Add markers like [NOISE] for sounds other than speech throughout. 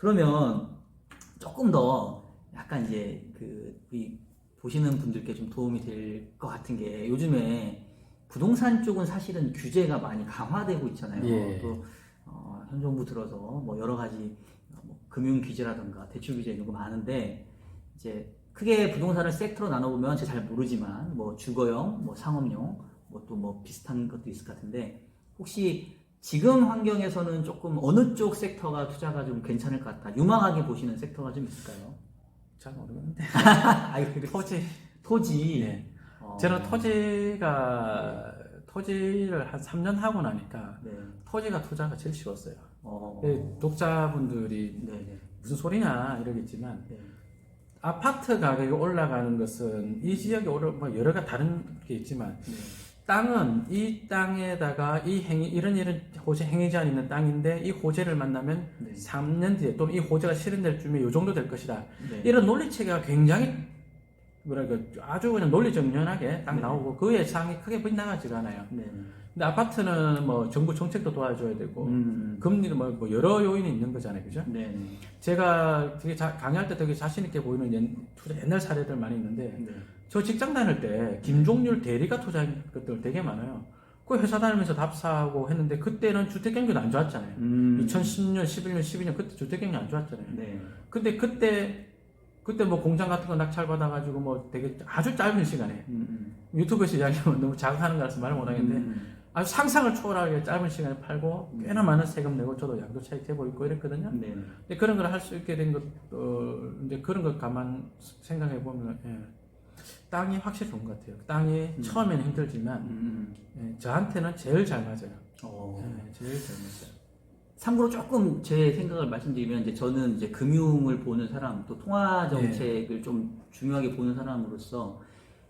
그러면 조금 더 약간 이제 그 우리 보시는 분들께 좀 도움이 될 것 같은 게 요즘에 부동산 쪽은 사실은 규제가 많이 강화되고 있잖아요. 예. 또 어, 현 정부 들어서 뭐 여러 가지 뭐 금융 규제라든가 대출 규제 이런 거 많은데 이제 크게 부동산을 섹터로 나눠보면 제가 잘 모르지만 뭐 주거용, 뭐 상업용, 뭐 또뭐 비슷한 것도 있을 것 같은데 혹시 지금 환경에서는 조금 어느 쪽 섹터가 투자가 좀 괜찮을 것 같다. 유망하게 보시는 섹터가 좀 있을까요? 잘 모르겠는데. [LAUGHS] 아이. 토지. 토지. 예. 어, 저는 토지가 토지를 한 3년 하고 나니까 네. 토지가 투자가 제일 쉬웠어요. 어. 예, 독자분들이 네, 네. 무슨 소리냐 이러겠지만 네. 아파트 가격이 올라가는 것은 이 지역에 오르 뭐 여러 가지 다른 게 있지만 네. 땅은 이 땅에다가 이 행위 이런 이런 호재 행위 제한 있는 땅인데 이 호재를 만나면 네. 3년 뒤에 또는 이 호재가 실현될 쯤에 이 정도 될 것이다. 네. 이런 논리 체계가 굉장히 뭐랄까 아주 그냥 논리 정연하게 딱 네. 나오고 그 예상이 크게 빗나가지가 않아요. 네. 근데 아파트는 뭐 정부 정책도 도와줘야 되고 음. 금리도 뭐, 뭐 여러 요인이 있는 거잖아요, 그죠? 네. 네. 제가 되게 자- 강의할 때 되게 자신 있게 보이는 옛, 투자 옛날 사례들 많이 있는데 네. 저 직장 다닐 때 김종률 대리가 투자한 것들 되게 많아요. 그 회사 다니면서 답사하고 했는데 그때는 주택 경기도 안 좋았잖아요. 음. 2010년, 11년, 12년 그때 주택 경기 안 좋았잖아요. 네. 근데 그때 그때 뭐 공장 같은 거 낙찰 받아가지고 뭐 되게 아주 짧은 시간에 음. 유튜브에서 이야기하면 너무 자극하는 거라서 말 못하겠는데 음. 아주 상상을 초월하게 짧은 시간에 팔고 꽤나 많은 세금 내고 저도 양도 차익 해보고 있고 이랬거든요. 네. 근데 그런 걸 할 수 있게 된 것, 어, 이제 그런 걸 가만 생각해 보면, 예. 땅이 확실히 좋은 것 같아요. 땅이 음. 처음에는 힘들지만, 음. 예, 저한테는 제일 잘 맞아요. 어. 예, 제일 잘 맞아요. 참고로 조금 제 생각을 말씀드리면 이제 저는 이제 금융을 보는 사람 또 통화 정책을 좀 중요하게 보는 사람으로서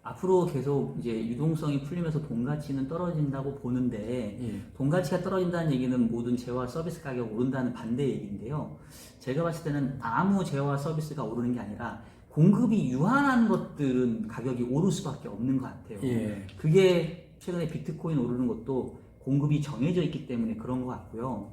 앞으로 계속 이제 유동성이 풀리면서 돈 가치는 떨어진다고 보는데 예. 돈 가치가 떨어진다는 얘기는 모든 재화 서비스 가격 오른다는 반대 얘기인데요. 제가 봤을 때는 아무 재화 서비스가 오르는 게 아니라 공급이 유한한 것들은 가격이 오를 수밖에 없는 것 같아요. 예. 그게 최근에 비트코인 오르는 것도 공급이 정해져 있기 때문에 그런 것 같고요.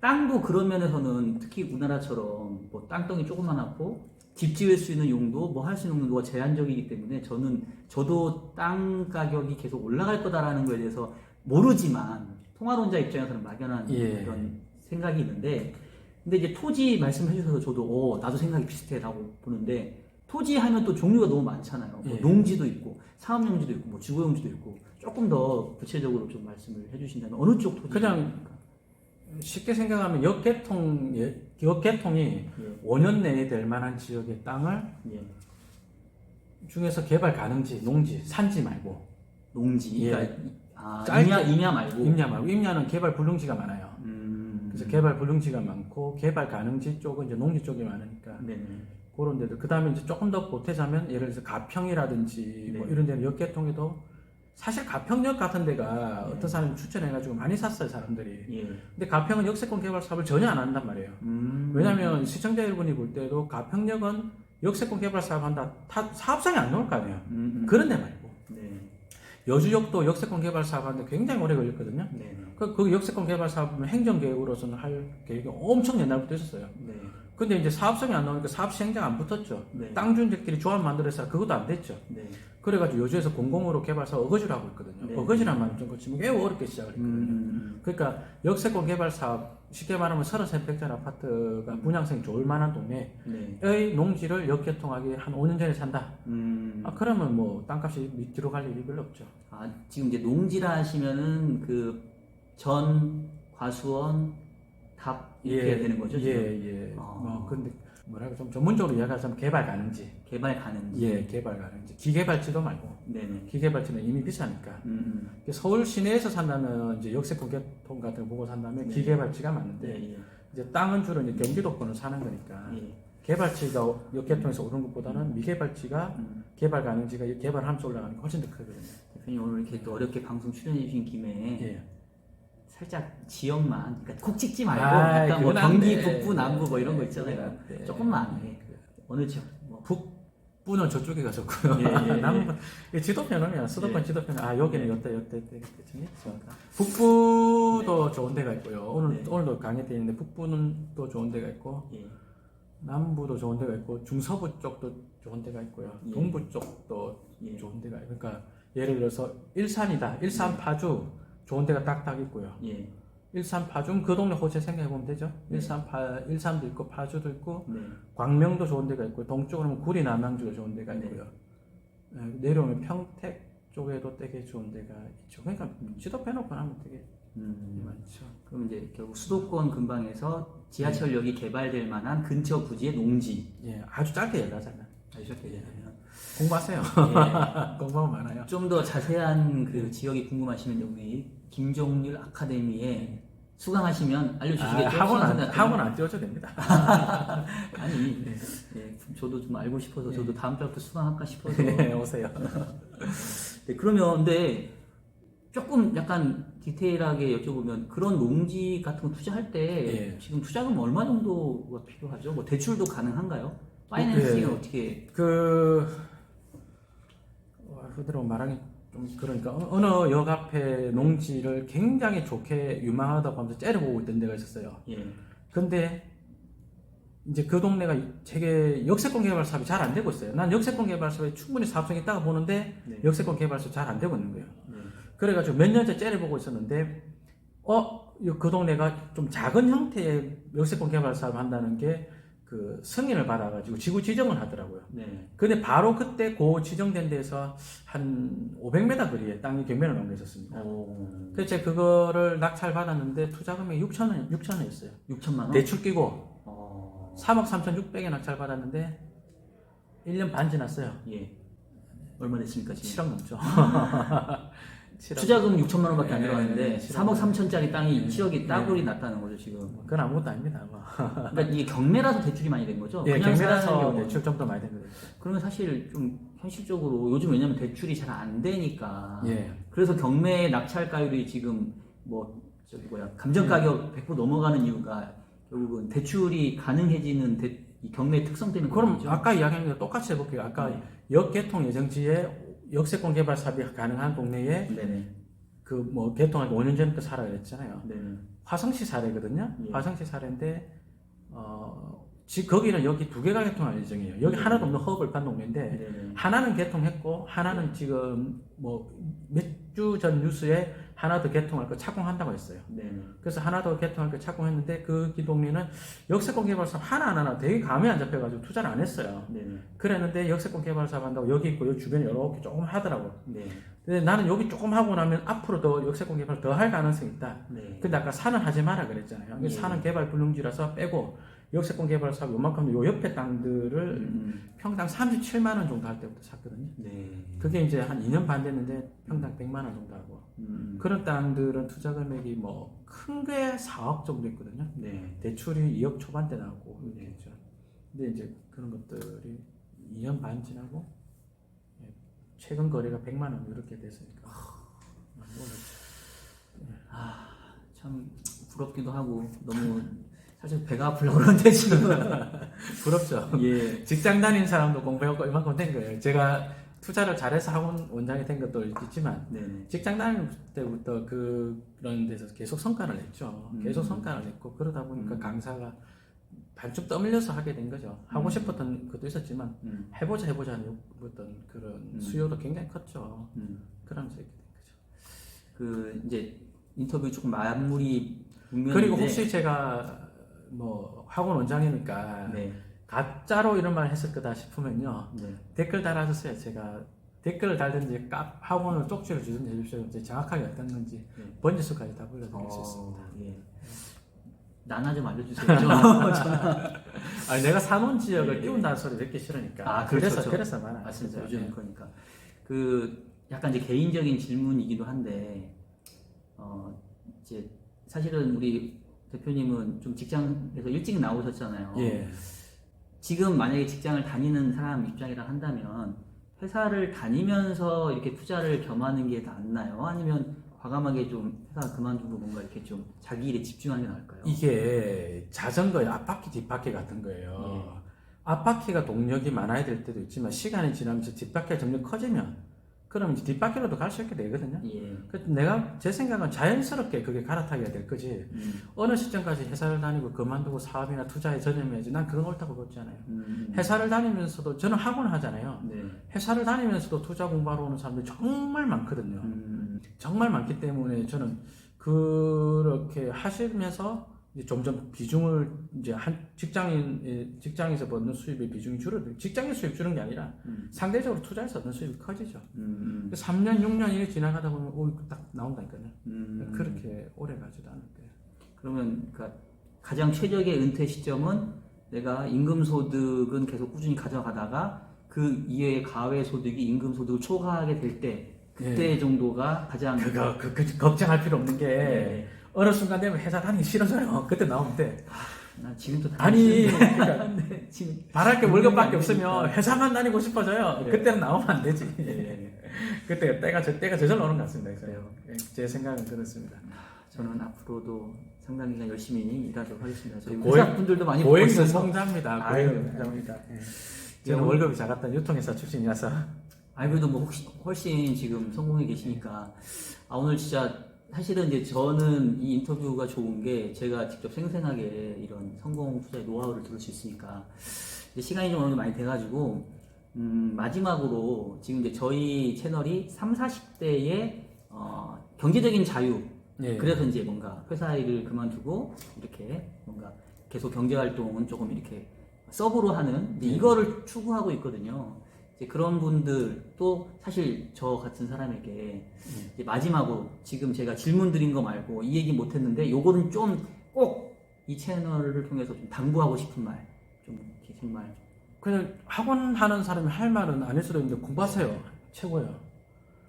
땅도 그런 면에서는 특히 우리나라처럼 뭐 땅덩이 조그만하고 집 지을 수 있는 용도, 뭐 할 수 있는 용도가 제한적이기 때문에 저는 저도 땅 가격이 계속 올라갈 거다라는 거에 대해서 모르지만 통화론자 입장에서는 막연한 예. 그런 생각이 있는데 근데 이제 토지 말씀해 주셔서 저도 어 나도 생각이 비슷해라고 보는데 토지 하면 또 종류가 너무 많잖아요. 뭐 예. 농지도 있고 사업용지도 있고 뭐 주거용지도 있고 조금 더 구체적으로 좀 말씀을 해주신다면 어느 쪽 토지? 그냥 쉽게 생각하면 역계통, 예, 역계통이 예. 5년 내에 될 만한 지역의 땅을 예. 중에서 개발 가능지, 농지, 산지 말고, 농지. 예. 그러니까 아, 임야 임야 말고. 임야 말고, 임야는 개발 불능지가 많아요. 음. 그래서 개발 불능지가 많고, 개발 가능지 쪽은 이제 농지 쪽이 많으니까, 네네. 그런 데들. 그 다음에 이제 조금 더 보태자면, 예를 들어서 가평이라든지, 뭐 네. 이런 데는 역계통에도, 사실 가평역 같은 데가 네. 어떤 사람이 추천해가지고 많이 샀어요, 사람들이. 예. 근데 가평은 역세권 개발 사업을 전혀 안 한단 말이에요. 음. 왜냐면 시청자 여러분이 볼 때도 가평역은 역세권 개발 사업 한다, 다 사업상에 안 나올 거 아니에요. 음, 음. 그런 데 말고. 네. 여주역도 역세권 개발 사업 하는데 굉장히 오래 걸렸거든요. 네. 그, 그 역세권 개발 사업은 행정계획으로서는 할 계획이 엄청 옛날부터 있었어요. 네. 근데 이제 사업성이 안 나오니까 사업 시행자가 안 붙었죠. 네. 땅 주인들끼리 조합 만들어서 그것도 안 됐죠. 네. 그래가지고 여주에서 공공으로 개발 사업 어거지를 하고 있거든요. 네. 어거지란 말은 좀 그렇지만 꽤 어렵게 시작을 음, 했거든요. 음, 그러니까 역세권 개발 사업 쉽게 말하면 33평짜리 아파트가 분양성이 좋을 만한 동네의 음. 네. 농지를 역계통하기 한 5년 전에 산다. 음. 아 그러면 뭐 땅값이 밑으로 갈 일이 별로 없죠. 아, 지금 이제 농지라 하시면은 그 전 과수원 답 이렇게 되는 거죠? 예, 지금? 예. 아. 뭐 근데 뭐랄까 좀 전문적으로 이야기하자면 개발 가능지. 개발 가능지. 예, 개발 가능지. 기개발지도 말고 네네. 기개발지는 이미 비싸니까. 음, 음. 서울 시내에서 산다면 이제 역세권 개통 같은 거 보고 산다면 네. 기개발지가 맞는데 네, 예. 이제 땅은 주로 이제 경기도권을 사는 거니까 예. 개발지가 역계통에서 오른 것보다는 미개발지가 음. 개발 가능지가 개발하면서 올라가는 게 훨씬 더 크거든요. 대표님 오늘 이렇게 또 어렵게 방송 출연해 주신 김에 예. 살짝 지역만 그러니까 콕 찍지 말고 아, 약간 뭐 경기 돼. 북부 남부 뭐 이런 거 네, 있잖아요. 돼. 조금만 예. 어느 지역 뭐. 북부는 저쪽에가 좋고요. 예, 예, 예. [LAUGHS] 남부 이 지도편은 수도권 예. 지도편 아 여기는 여태 여태 여태 좀 있죠. 북부도 좋은 데가 있고요. 오늘 네. 오늘도 강의 때 있는데 북부는 또 좋은 데가 있고 예. 남부도 좋은 데가 있고 중서부 쪽도 좋은 데가 있고요. 예. 동부 쪽도 예. 좋은 데가 있고 그러니까 예를 들어서 일산이다. 일산 파주 좋은 데가 딱딱 있고요. 예. 일산 파주 그 동네 호재 생각해 보면 되죠. 네. 일산 파 일산도 있고 파주도 있고 네. 광명도 좋은 데가 있고 동쪽으로 하면 구리 남양주도 좋은 데가 네. 있고요. 예, 내려오면 평택 쪽에도 되게 좋은 데가 있죠. 그러니까 지도 빼놓고 하면 되게 음. 많죠. 그럼 이제 결국 수도권 근방에서 지하철역이 개발될 만한 근처 부지의 농지. 예, 아주 짧게 얘기하잖아 요. 아시죠? 얘기하면. 공부하세요. [LAUGHS] 공부하면 많아요. 좀 더 자세한 그 지역이 궁금하시면 우리 김종률 아카데미에 수강하시면 알려주시겠죠? 아, 학원 안 수강생한테? 학원 안 띄워도 됩니다. [LAUGHS] 아니, 예, 저도 좀 알고 싶어서 저도 다음 달부터 수강할까 싶어서. 네, 오세요. [LAUGHS] 네, 그러면 근데 조금 약간 디테일하게 여쭤보면 그런 농지 같은 거 투자할 때 예. 지금 투자금 얼마 정도가 필요하죠? 뭐 대출도 가능한가요? 파이낸싱은 예. 어떻게? 그 와, 그대로 말하기 좀 그러니까 어- 어느 역 앞에 농지를 굉장히 좋게 유망하다고 하면서 째려보고 있던 데가 있었어요. 예, 근데 이제 그 동네가 되게 역세권 개발 사업이 잘 안 되고 있어요. 난 역세권 개발 사업에 충분히 사업성이 있다고 보는데 네. 역세권 개발 사업 잘 안 되고 있는 거예요. 네. 그래가지고 몇 년째 째려보고 있었는데 어, 이- 그 동네가 좀 작은 형태의 역세권 개발 사업을 한다는 게 그 승인을 받아가지고 지구 지정을 하더라고요. 네. 근데 바로 그때 그 지정된 데에서 한 500m 거리에 땅이 경매를. 오, 그래서 제가 그거를 낙찰 받았는데 투자 금액이 6천 원, 6천 원이었어요. 6천만 원? 대출 끼고 어, 3억 3,600에 낙찰 받았는데 1년 반 지났어요. 예. 얼마 됐습니까 지금? 7억 넘죠. [LAUGHS] 7억. 투자금 6천만 원밖에 안 예, 들어갔는데 7억. 3억 3천짜리 땅이 예, 7억이 따블이 예. 났다는 거죠 지금. 그건 아무것도 아닙니다. 뭐. 그러니까 이게 경매라서 대출이 많이 된 거죠? 예, 경매라서. 대출 좀 더 많이 된 거죠. 그러면 사실 좀 현실적으로 요즘 왜냐면 대출이 잘 안 되니까 예. 그래서 경매 낙찰가율이 지금 뭐 저기 뭐야 감정 가격 100% 넘어가는 이유가 결국은 대출이 가능해지는 대, 이 경매 특성 때문에 그럼? 아까 이야기한 거 똑같이 해볼게요. 아까 네. 역 개통 예정지에 역세권 개발 사업이 가능한 동네에 네네 그뭐 개통하기 5년 전부터 살아야 했잖아요. 네네 화성시 사례거든요. 예. 화성시 사례인데 어, 지 거기는 여기 두 개가 개통할 예정이에요. 여기 네. 하나도 없는 허브를 동네인데 네네 하나는 개통했고 하나는 지금 뭐 몇 주 전 뉴스에 하나 더 개통할 거 착공한다고 했어요. 네네 그래서 하나 더 개통할 거 착공했는데 그 기동리는 역세권 개발 사업 하나 안 하나 되게 감이 안 잡혀가지고 투자를 안 했어요. 네네 그랬는데 역세권 개발 사업 한다고 여기 있고 여기 주변에 이렇게 조금 하더라고. 네. 근데 나는 여기 조금 하고 나면 앞으로 더 역세권 개발 더 할 가능성이 있다. 네. 근데 아까 산은 하지 마라 그랬잖아요. 예. 산은 개발 불능지라서 빼고 역세권 개발 사업 요만큼 요 옆에 땅들을 음, 평당 37만 원 정도 할 때부터 샀거든요. 네. 그게 이제 한 2년 반 됐는데 평당 100만 원 정도 하고 음, 그런 땅들은 투자 금액이 뭐 큰 게 4억 정도 있거든요. 네. 대출이 2억 초반대 나오고 그랬죠. 근데 이제 그런 것들이 2년 반 지나고 예, 최근 거래가 100만 원 이렇게 됐으니까 아, 참 부럽기도 하고 너무 사실 배가 아프려고 그러는데 지금 [LAUGHS] 부럽죠. 예. 직장 다닌 사람도 공부해갖고 이만큼 된 거예요. 제가 투자를 잘해서 학원 원장이 된 것도 있지만 네네. 직장 다닐 때부터 그런 데서 계속 성과를 냈죠. 음. 계속 성과를 냈고 그러다 보니까 음. 강사가 반쯤 떠밀려서 하게 된 거죠. 하고 음. 싶었던 것도 있었지만 음, 해보자 해보자 하는 어떤 그런 음. 수요도 굉장히 컸죠. 음. 그러면서 이렇게 된 거죠. 그 이제 인터뷰 조금 마무리 그리고 혹시 제가 뭐 학원 원장이니까 네. 가짜로 이런 말 했을 거다 싶으면요 네. 댓글 달아주세요. 제가 댓글을 달든지 카 학원을 쪽지를 주든지. 이제 정확하게 어떤 건지 네. 번지수까지 다 불러드릴 수 어, 있습니다. 예. 나나 좀 알려주세요. [LAUGHS] 좀. 저는- [LAUGHS] 아니 내가 사는 지역을 예. 띄운다는 소리 듣기 싫으니까. 아, 그렇죠, 그래서 그렇죠. 그래서. 맞습니다. 요즘 그러니까 그 약간 이제 개인적인 질문이기도 한데 어 이제 사실은 우리 대표님은 좀 직장에서 일찍 나오셨잖아요. 예. 지금 만약에 직장을 다니는 사람 입장이라 한다면 회사를 다니면서 이렇게 투자를 겸하는 게 낫나요? 아니면 과감하게 좀 회사 그만두고 뭔가 이렇게 좀 자기 일에 집중하는 게 나을까요? 이게 자전거의 앞바퀴 뒷바퀴 같은 예. 거예요. 앞바퀴가 동력이 많아야 될 때도 있지만 시간이 지나면서 뒷바퀴가 점점 커지면 그러면 이제 뒷바퀴로도 갈 수 있게 되거든요. 예. 그래서 내가 제 생각은 자연스럽게 그게 갈아타게 될 거지. 음. 어느 시점까지 회사를 다니고 그만두고 사업이나 투자에 전념해야지. 난 그런 거 옳다고 보지 않아요. 음. 회사를 다니면서도 저는 학원 하잖아요. 네. 회사를 다니면서도 투자 공부하러 오는 사람들이 정말 많거든요. 음. 정말 많기 때문에 저는 그렇게 하시면서 이제 점점 비중을 이제 한 직장인 예, 직장에서 받는 수입의 비중이 줄어들. 직장인 수입 주는 게 아니라 음. 상대적으로 투자해서 얻는 수입이 커지죠. 음. 3년, 6년 이렇게 지나가다 보면 오, 딱 나온다니까요. 음. 그렇게 오래 가지도 않을 거예요. 그러면 그러니까 가장 최적의 은퇴 시점은 내가 임금 소득은 계속 꾸준히 가져가다가 그 이외의 가외 소득이 임금 소득을 초과하게 될 때 그때 정도가 가장 예. 그거 그, 그 걱정할 필요 없는 게 네. 어느 순간 되면 회사 다니기 싫어져요. 그때 나오면 돼. 나 지금도 아니. 그러니까 [LAUGHS] 네, 지금 바랄 게 월급밖에 안 없으면. 회사만 다니고 싶어져요. 네. 그때는 나오면 안 되지. 예. [LAUGHS] 그때 때가 저 때가 저절로 오는 것 같습니다. 그래요. 예, 제 생각은 그렇습니다. 저는 앞으로도 상당히 그냥 열심히 일하도록 하겠습니다. 저희 고액- 회사 분들도 많이 고액 성장입니다. 예. 저는 월급이 작았던 유통회사 출신이라서 아니 그래도 뭐 혹시 훨씬 지금 성공해 계시니까 아 오늘 진짜 사실은 이제 저는 이 인터뷰가 좋은 게 제가 직접 생생하게 이런 성공 투자의 노하우를 들을 수 있으니까 시간이 좀 어느 정도 많이 돼가지고 음 마지막으로 지금 이제 저희 채널이 3, 40대의 어, 경제적인 자유 예. 그래서 이제 뭔가 회사 일을 그만두고 이렇게 뭔가 계속 경제 활동은 조금 이렇게 서브로 하는 이제 네. 이거를 추구하고 있거든요. 이제 그런 분들 또 사실 저 같은 사람에게 이제 마지막으로 지금 제가 질문 드린 거 말고 이 얘기 못 했는데 요거는 좀 꼭 이 채널을 통해서 좀 당부하고 싶은 말, 좀 이렇게 정말 그냥 학원 하는 사람이 할 말은 안 했어도 있는데 공부하세요. 최고예요.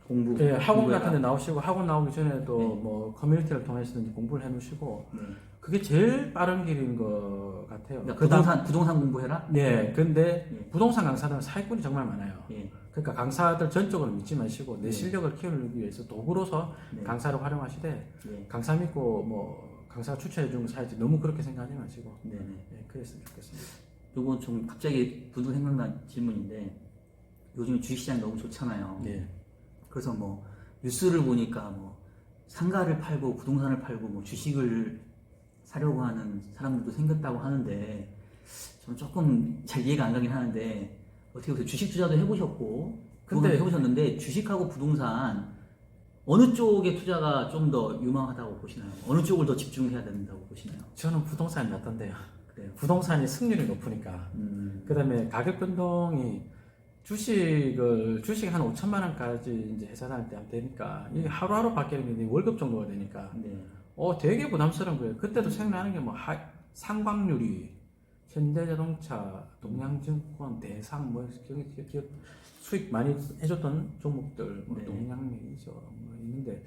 공부. 예, 학원 공부해라. 같은 데 나오시고 학원 나오기 전에도 네. 뭐 커뮤니티를 통해서든지 공부를 해 놓으시고 네. 그게 제일 빠른 길인 것 같아요. 그러니까 그다음- 부동산 부동산 공부해라. 네, 근데 예. 부동산 강사들은 사기꾼이 정말 많아요. 예. 그러니까 강사들 전적으로 믿지 마시고 내 네. 실력을 키우기 위해서 도구로서 네. 강사를 활용하시되 예. 강사 믿고 뭐 강사가 추천해 주는 거 사야지 너무 그렇게 생각하지 마시고 네네. 네, 그랬으면 좋겠습니다. 요거 좀 갑자기 분도 생각난 질문인데 요즘 주식시장 너무 좋잖아요. 네. 그래서 뭐 뉴스를 보니까 뭐 상가를 팔고 부동산을 팔고 뭐 주식을 사려고 하는 사람들도 생겼다고 하는데 저는 조금 잘 이해가 안 가긴 하는데 어떻게 보세요? 주식 투자도 해보셨고 근데- 해보셨는데 주식하고 부동산 어느 쪽에 투자가 좀 더 유망하다고 보시나요? 어느 쪽을 더 집중해야 된다고 보시나요? 저는 부동산이 낫던데요. 그래요. 부동산이 승률이 높으니까. 음, 그다음에 가격 변동이 주식을 주식 한 5천만 원까지 이제 회사 다닐 때 되니까 이게 하루하루 바뀌는 게 월급 정도가 되니까 네. 어 되게 부담스러운 거예요. 그때도 생각나는 게 뭐 상광유리, 현대자동차, 동양증권, 대상 뭐 기업, 기업, 기업 수익 많이 해줬던 종목들 뭐 네. 동양매니저 뭐 있는데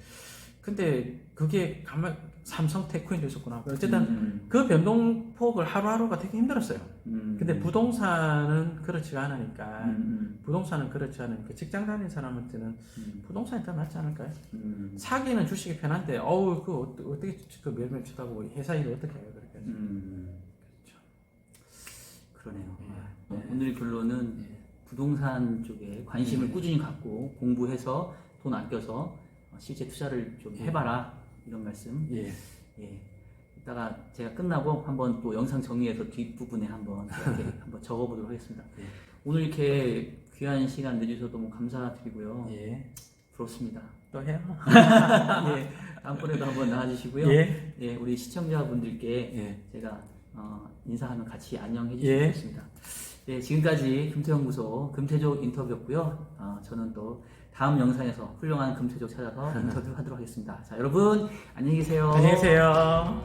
근데 그게 가만 삼성 테크인도 있었구나. 어쨌든 음, 그 변동폭을 하루하루가 되게 힘들었어요. 음, 근데 부동산은 그렇지 가 않으니까 음, 부동산은 그렇지 않으니까 직장 다니는 사람한테는 음, 부동산이 더 낫지 않을까요? 음, 사기는 주식이 편한데 어우 그 어떠- 어떻게 그 매일매일 쳐다보고 회사 일을 어떻게 해요 그렇게 음. 그러네요. 예. 어, 오늘 결론은 부동산 쪽에 관심을 예. 꾸준히 갖고 공부해서 돈 아껴서 어, 실제 투자를 좀 예. 해봐라 이런 말씀. 예. 예. 이따가 제가 끝나고 한번 또 영상 정리해서 뒷부분에 한번 이렇게 [LAUGHS] 한번 적어보도록 하겠습니다. 예. 오늘 이렇게 귀한 시간 내주셔서 너무 감사드리고요. 예. 부럽습니다. 또 해요 [LAUGHS] 예. 다음번에도 한번 나와주시고요. 예. 예, 우리 시청자분들께 예. 제가 어, 인사하면 같이 안녕해 예. 주시면 좋겠습니다. 예, 지금까지 금태연구소 금태족 인터뷰였고요. 어, 저는 또 다음 영상에서 훌륭한 금태족 찾아서 인터뷰하도록 하겠습니다. 자, 여러분 안녕히 계세요. 안녕히 계세요